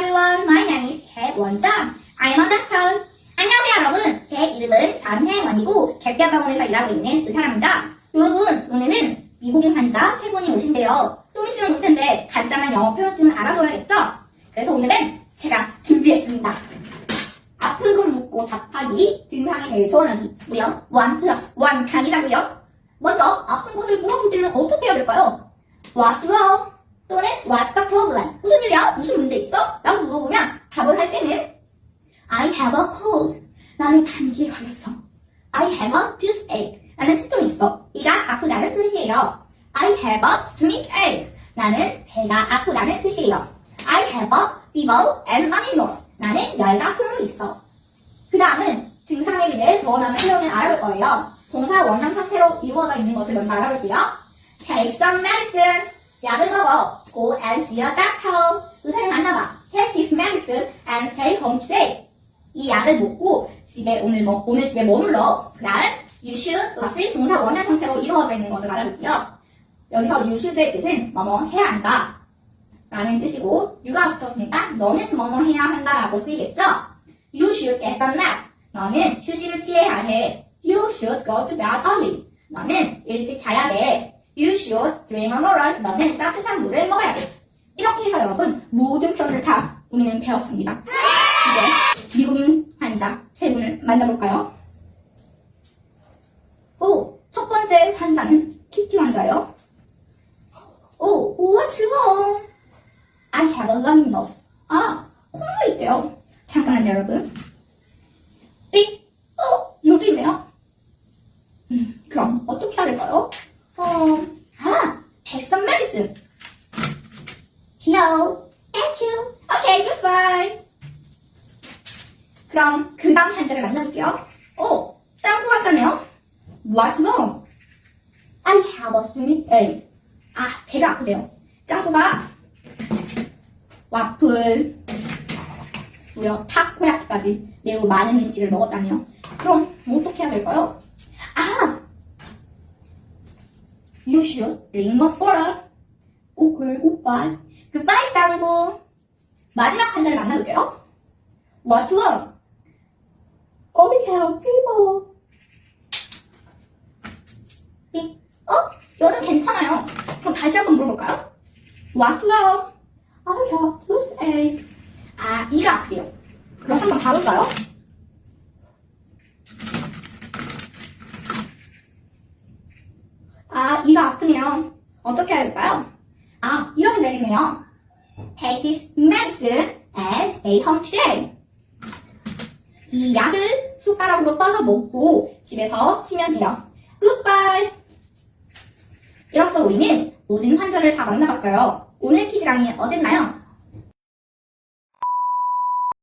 everyone. My name is 해원장. I'm a doctor. 안녕하세요, 여러분. 제 이름은 전혜원이고 객병병원에서 일하고 있는 의사랍니다. 여러분, 오늘은 미국인 환자 세 분이 오신대요. 좀 있으면 올 텐데 간단한 영어 표현쯤은 알아둬야겠죠? 그래서 오늘은 제가 준비했습니다. 아픈 걸 묻고 답하기, 증상에 대해 조언하기. 무려 1 플러스 1 강이라고요. 먼저 아픈 곳을 물어볼 때는 어떻게 해야 될까요? What's wrong? 또는 What's the problem? 무슨 일이야? 무슨 문제 있어? 라고 물어보면 답을 할 때는 I have a cold. 나는 감기에 걸렸어. I have a toothache. 나는 치통이 있어. 이가 아프다는 뜻이에요. I have a stomach ache. 나는 배가 아프다는 뜻이에요. I have a fever and runny nose. 나는 열과 콧물이 있어. 그 다음은 증상에 대해 더 많은 표현을 알아볼 거예요. 동사 원형 상태로 이루어져 있는 것을 먼저 알아볼게요. Take some medicine. 약을 먹어. Go and see a doctor. 의사를 만나봐. Take this medicine and stay home today. 이 약을 먹고 집에 오늘 뭐, 오늘 집에 머물러. 그 다음 you should 것이 동사 원형 형태로 이루어져 있는 것을 알아볼게요. 여기서 you should의 뜻은 뭐뭐 해야 한다. 라는 뜻이고 you가 붙었으니까 너는 뭐뭐 해야 한다라고 쓰이겠죠? You should get some rest. 너는 휴식을 취해야 해. You should go to bed early. 너는 일찍 자야 돼. You should drink a water. 너는 따뜻한 물을 먹어야 돼. 이렇게 해서 여러분 모든 표현을 다 우리는 배웠습니다. 이제 미국인 환자 세 분을 만나볼까요? 오, 첫 번째 환자는 키티 환자예요. 오, what's wrong? I have a runny nose. 아, 콧물 있대요. 잠깐만요, 여러분. 삑! 어, 이것도 있네요. 음, 그럼 어떻게 해야 될까요? 어, 아, take some medicine. Here. Thank you. Okay, fine. 그럼 그 다음 환자를 만나볼게요. 오, 짱구 환자네요. What's wrong? I have a stomach ache. 아, 배가 아프대요. 짱구가 와플, 무려 타코야키까지 매우 많은 음식을 먹었다네요. 그럼 뭐 어떻게 해야 될까요? 아! You should drink more water. 오, 그래, goodbye. goodbye, 짱구. 마지막 환자를 만나볼게요. What's wrong? I have fever. 삑. 어? 열은 괜찮아요. 그럼 다시 한번 물어볼까요? What's wrong? I have toothache. 아, 이가 아프대요. 그럼 한번 가볼까요? 아, 이가 아프네요. 어떻게 해야 될까요? 아, 이러면 되겠네요. Take this medicine and stay home today. 이 약을 숟가락으로 떠서 먹고 집에서 쉬면 돼요. Goodbye. 이로써 우리는 모든 환자를 다 만나봤어요. 오늘 퀴즈 강의 어땠나요?